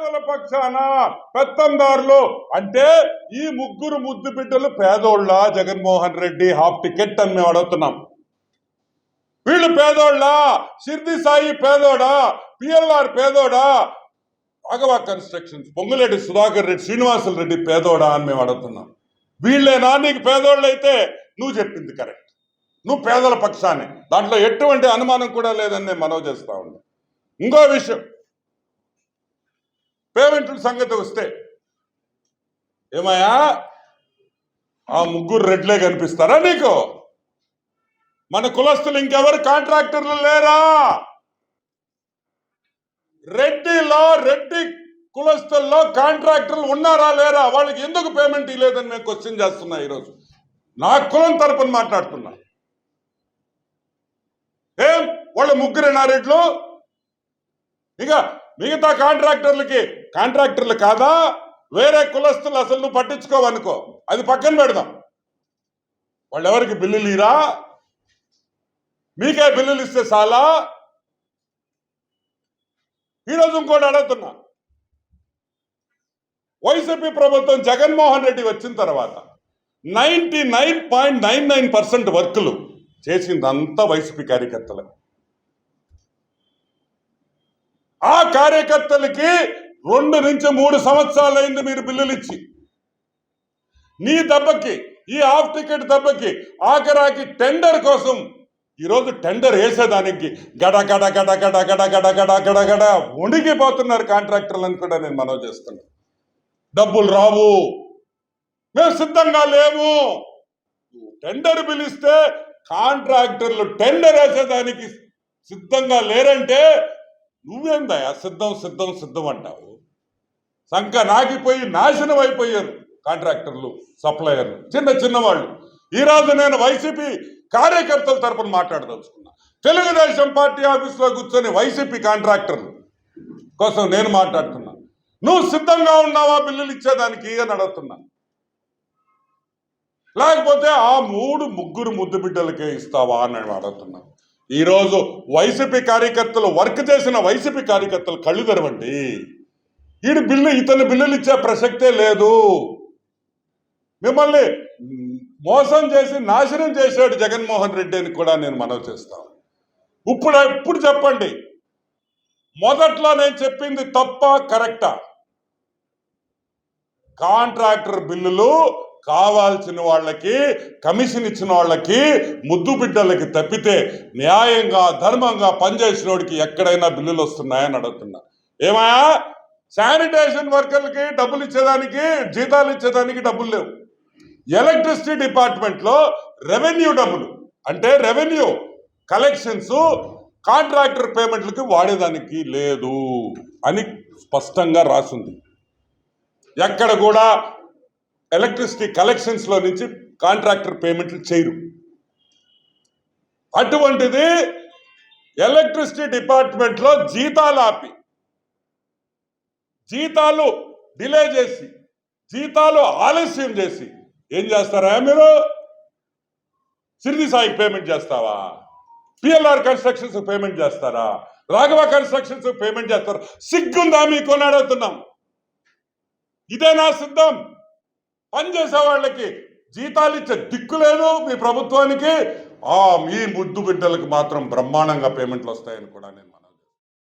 పేదల పక్షాన పెత్తందారులు. అంటే ఈ ముగ్గురు ముద్దు బిడ్డలు పేదోళ్ళ జగన్మోహన్ రెడ్డి హాఫ్ టికెట్ అని మేము అడుగుతున్నాం. వీళ్ళు పేదోళ్ళ సిద్ధి సాయి పేదోడా పిఎల్ఆర్ పేదోడా రాఘవ కన్స్ట్రక్షన్స్ పొంగులేటి సుధాకర్ రెడ్డి శ్రీనివాసులు రెడ్డి పేదోడా అని మేము అడుగుతున్నాం. వీళ్ళేనా నీకు పేదోళ్ళు అయితే నువ్వు చెప్పింది కరెక్ట్. నువ్వు పేదల పక్షాన్ని దాంట్లో ఎటువంటి అనుమానం కూడా లేదని నేను మనవి చేస్తా ఉన్నా. ఇంకో విషయం పేమెంట్ల సంగతి వస్తే ఏమయ్యా? ఆ ముగ్గురు రెడ్లే కనిపిస్తారా నీకు? మన కులస్తులు ఇంకెవరు? కాంట్రాక్టర్లు లేరా? రెడ్డిలో రెడ్డి కులస్తుల్లో కాంట్రాక్టర్లు ఉన్నారా లేరా? వాళ్ళకి ఎందుకు పేమెంట్ ఇవ్వలేదని మేము క్వశ్చన్ చేస్తున్నా ఈరోజు. నా కులం తరపున మాట్లాడుతున్నా. ఏం? వాళ్ళ ముగ్గురేనా రెడ్లు? ఇక మిగతా కాంట్రాక్టర్లకి కాంట్రాక్టర్లు కాదా? వేరే కులస్తులు అసలు నువ్వు పట్టించుకోవనుకో. అది పక్కన పెడదాం. వాళ్ళు ఎవరికి బిల్లులు ఇరా మీకే బిల్లులు ఇస్తే చాలా? ఈరోజు ఇంకోటి అడుగుతున్నా. వైసీపీ ప్రభుత్వం జగన్మోహన్ రెడ్డి వచ్చిన తర్వాత ninety nine point nine nine percent వర్కులు చేసిందంతా వైసీపీ కార్యకర్తలే. ఆ కార్యకర్తలకి రెండు నుంచి మూడు సంవత్సరాలైంది మీరు బిల్లులు ఇచ్చి నీ దెబ్బకి ఈ హాఫ్ టికెట్ దెబ్బకి ఆఖరాకి టెండర్ కోసం ఈరోజు టెండర్ వేసేదానికి గడ గడ గడ గడ గడ గడ గడ గడ గడ వణిగిపోతున్నారు కాంట్రాక్టర్లను కూడా నేను మనవి చేస్తున్నా. డబ్బులు రావు. మేము సిద్ధంగా లేము. టెండర్ పిలిస్తే కాంట్రాక్టర్లు టెండర్ వేసేదానికి సిద్ధంగా లేరంటే నువ్వేందయ్యా సిద్ధం సిద్ధం సిద్ధం అంటావు. సంఖ నాకిపోయి నాశనం అయిపోయారు కాంట్రాక్టర్లు సప్లయర్లు చిన్న చిన్న వాళ్ళు ఈరోజు నేను వైసీపీ కార్యకర్తల తరపున మాట్లాడదలుచుకున్నా. తెలుగుదేశం పార్టీ ఆఫీస్లో కూర్చొని వైసీపీ కాంట్రాక్టర్లు కోసం నేను మాట్లాడుతున్నా. నువ్వు సిద్ధంగా ఉన్నావా? బిల్లులు ఇచ్చేదానికి అని అడుగుతున్నా. లేకపోతే ఆ మూడు ముగ్గురు ముద్దు బిడ్డలకే ఇస్తావా అని అడుగుతున్నా. ఈరోజు వైసీపీ కార్యకర్తలు వర్క్ చేసిన వైసీపీ కార్యకర్తలు కళ్ళు తెరవండి. ఈడు బిల్లు ఇతని బిల్లులు ఇచ్చే ప్రసక్తే లేదు. మిమ్మల్ని మోసం చేసి నాశనం చేశాడు జగన్మోహన్ రెడ్డి అని కూడా నేను మనవి చేస్తాను. ఇప్పుడు ఇప్పుడు చెప్పండి. మొదట్లో నేను చెప్పింది తప్ప కరెక్టా? కాంట్రాక్టర్ బిల్లులు కావాల్సిన వాళ్ళకి కమిషన్ ఇచ్చిన వాళ్ళకి ముద్దు బిడ్డలకి తప్పితే న్యాయంగా ధర్మంగా పనిచేసినోడికి ఎక్కడైనా బిల్లులు వస్తున్నాయని అడుగుతున్నా. ఏమయ్యా? శానిటేషన్ వర్కర్లకి డబ్బులు ఇచ్చేదానికి జీతాలు ఇచ్చేదానికి డబ్బులు లేవు. ఎలక్ట్రిసిటీ డిపార్ట్మెంట్లో రెవెన్యూ డబ్బులు అంటే రెవెన్యూ కలెక్షన్స్ కాంట్రాక్టర్ పేమెంట్లకి వాడేదానికి లేదు అని స్పష్టంగా రాసింది. ఎక్కడ కూడా ఎలక్ట్రిసిటీ కలెక్షన్స్లో నుంచి కాంట్రాక్టర్ పేమెంట్లు చేయరు. అటువంటిది ఎలక్ట్రిసిటీ డిపార్ట్మెంట్లో జీతాలు ఆపి జీతాలు డిలే చేసి జీతాలు ఆలస్యం చేసి ఏం చేస్తారా మీరు? సిరిది సాయికి పేమెంట్ చేస్తావా? పిఎల్ఆర్ కన్స్ట్రక్షన్స్ పేమెంట్ చేస్తారా? రాఘవ కన్స్ట్రక్షన్స్ పేమెంట్ చేస్తారా. సిగ్గుందా మీకు అని ఇదే ఇదేనా సిద్ధం. పనిచేసే వాళ్ళకి జీతాలు ఇచ్చే దిక్కు లేదు మీ ప్రభుత్వానికి. ఆ మీ ముద్దు బిడ్డలకు మాత్రం బ్రహ్మాండంగా పేమెంట్లు వస్తాయని కూడా నేను